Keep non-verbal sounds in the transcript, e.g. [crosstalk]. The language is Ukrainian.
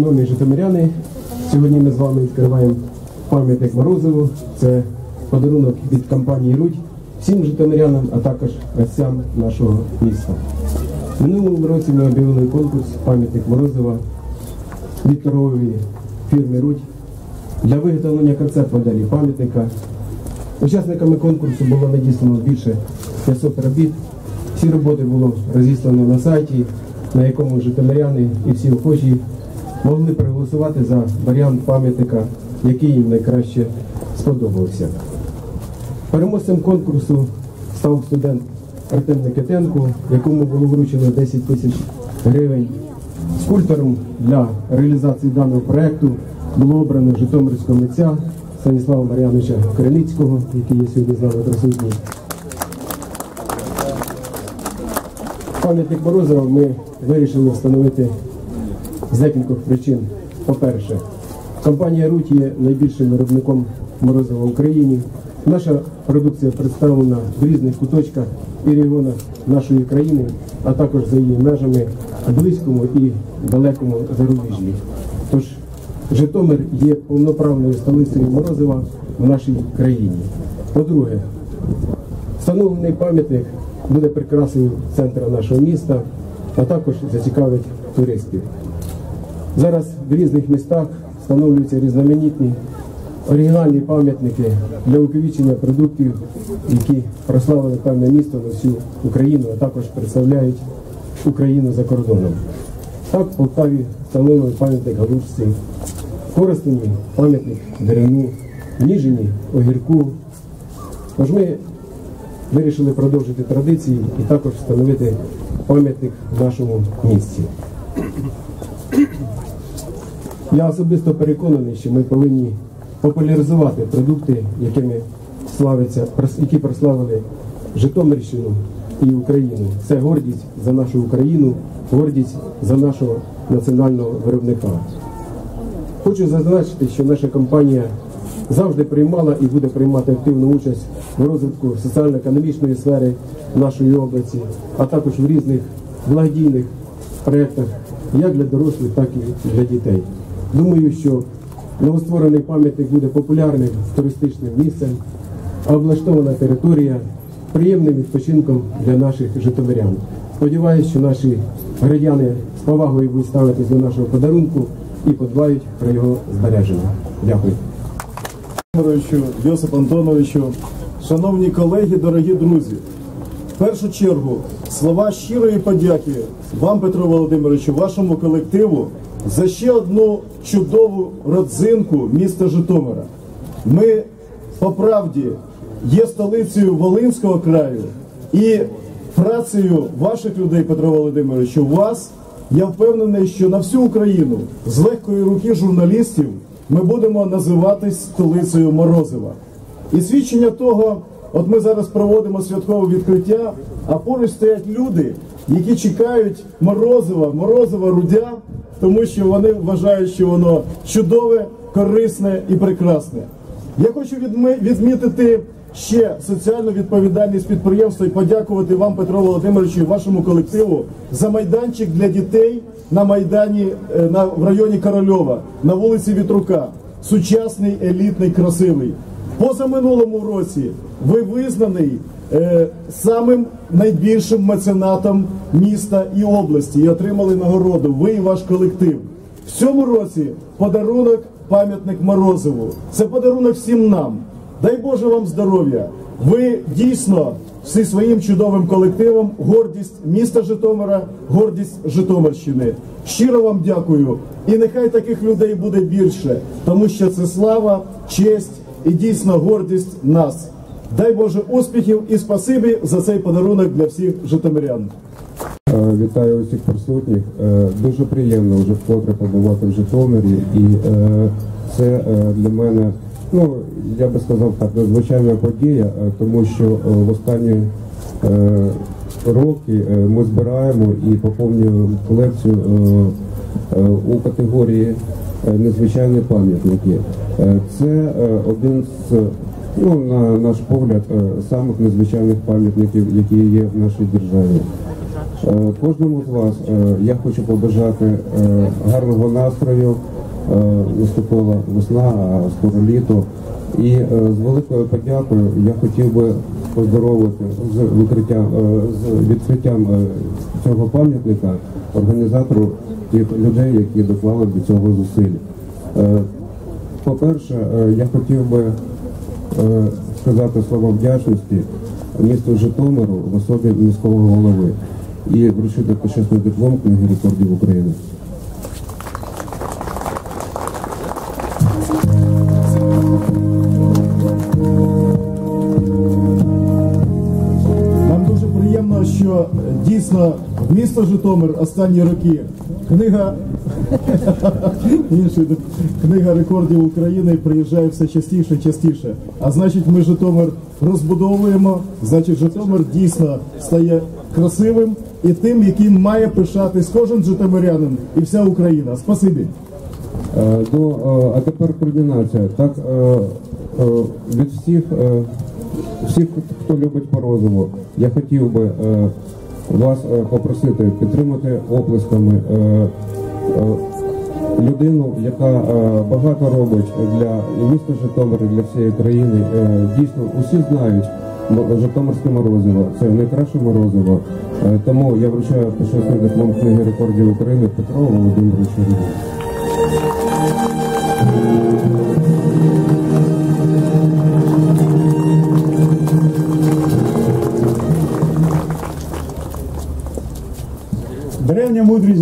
Шановні житомиряни, сьогодні ми з вами відкриваємо пам'ятник Морозову. Це подарунок від компанії Рудь всім житомирянам, а також гостям нашого міста. Минулому році ми об'явили конкурс пам'ятник Морозова від торгової фірми Рудь для виготовлення концепт-моделі пам'ятника. Учасниками конкурсу було надіслано більше 500 робіт. Всі роботи було розіслано на сайті, на якому житомиряни і всі охочі могли проголосувати за варіант пам'ятника, який їм найкраще сподобався. Переможцем конкурсу став студент Артем Никитенко, якому було вручено 10 тисяч гривень. Скульптором для реалізації даного проєкту було обрано Житомирського митця Станіслава Мар'яновича Криницького, який є сьогодні з нами присутній. Пам'ятник Морозова ми вирішили встановити з декількох причин. По-перше, компанія Руть є найбільшим виробником морозива в Україні. Наша продукція представлена в різних куточках і регіонах нашої країни, а також за її межами близькому і далекому зарубіжжі. Тож Житомир є повноправною столицею морозива в нашій країні. По-друге, Встановлений пам'ятник буде прикрасою центру нашого міста, а також зацікавить туристів. Зараз в різних містах встановлюються різноманітні оригінальні пам'ятники для увіковічення продуктів, які прославили певне місто на всю Україну, а також представляють Україну за кордоном. Так, в Полтаві встановлений пам'ятник Галушці, в Коростені пам'ятник Деревну, в Ніжині Огірку. Тож ми вирішили продовжити традиції і також встановити пам'ятник в нашому місці. Я особисто переконаний, що ми повинні популяризувати продукти, якими славиться, які прославили Житомирщину і Україну. Це гордість за нашу Україну, гордість за нашого національного виробника. Хочу зазначити, що наша компанія завжди приймала і буде приймати активну участь в розвитку соціально-економічної сфери нашої області, а також в різних благодійних проєктах, як для дорослих, так і для дітей. Думаю, що новостворений пам'ятник буде популярним туристичним місцем, а облаштована територія приємним відпочинком для наших житомирян. Сподіваюсь, що наші громадяни з повагою будуть ставитись до нашого подарунку і подбають про його збереження. Дякую. Йосип Антоновичу, шановні колеги, дорогі друзі. В першу чергу слова щирої подяки вам, Петро Володимировичу, вашому колективу за ще одну чудову родзинку міста Житомира. Ми по правді є столицею Волинського краю і працею ваших людей, Петро Володимирович, у вас я впевнений, що на всю Україну з легкої руки журналістів ми будемо називатись столицею Морозива. І свідчення того, от ми зараз проводимо святкове відкриття, а поруч стоять люди, які чекають морозива, морозива рудя, тому що вони вважають, що воно чудове, корисне і прекрасне. Я хочу відмітити ще соціальну відповідальність підприємства і подякувати вам, Петро Володимировичу, і вашому колективу за майданчик для дітей на майдані е, на в районі Корольова на вулиці Вітрука. Сучасний, елітний, красивий. Позаминулому році ви визнаний самим найбільшим меценатом міста і області і отримали нагороду. Ви і ваш колектив. В цьому році подарунок пам'ятник Морозову. Це подарунок всім нам. Дай Боже вам здоров'я. Ви дійсно всі своїм чудовим колективом гордість міста Житомира, гордість Житомирщини. Щиро вам дякую. І нехай таких людей буде більше, тому що це слава, честь і дійсно гордість нас. Дай Боже успіхів і спасибі за цей подарунок для всіх житомирян. Е, Вітаю усіх присутніх. Е, Дуже приємно вже вкотре побувати в Житомирі, і е, це для мене, ну я би сказав так, надзвичайна подія, тому що в останні роки ми збираємо і поповнюємо колекцію у категорії незвичайні пам'ятники. Це один з ну, на наш погляд, е, самих незвичайних пам'ятників, які є в нашій державі. Е, Кожному з вас е, я хочу побажати гарного настрою. Наступила весна, а скоро літо. І з великою подякою я хотів би поздоровити з викриттям з відкриттям цього пам'ятника організатору тих людей, які доклали до цього зусиль. По-перше, я хотів би сказати слова вдячності місту Житомиру в особі міського голови і вручити почесний диплом книги рекордів України. Приємно, що е, дійсно місто Житомир останні роки книга [laughs] книга рекордів України приїжджає все частіше частіше. А значить, ми Житомир розбудовуємо. Значить, Житомир дійсно стає красивим і тим, яким має пишатись кожен житомирянин і вся Україна. Спасибі. Е, До, е, а тепер кульмінація. Так, від всіх, всіх, хто любить Морозиво, я хотів би е, вас е, попросити підтримати оплесками е, людину, яка багато робить для міста Житомира, для всієї країни. Дійсно, усі знають Житомирське морозиво. Це найкраще морозиво. Тому я вручаю почесний диплом книги рекордів України Петру Володимировичу мудрість.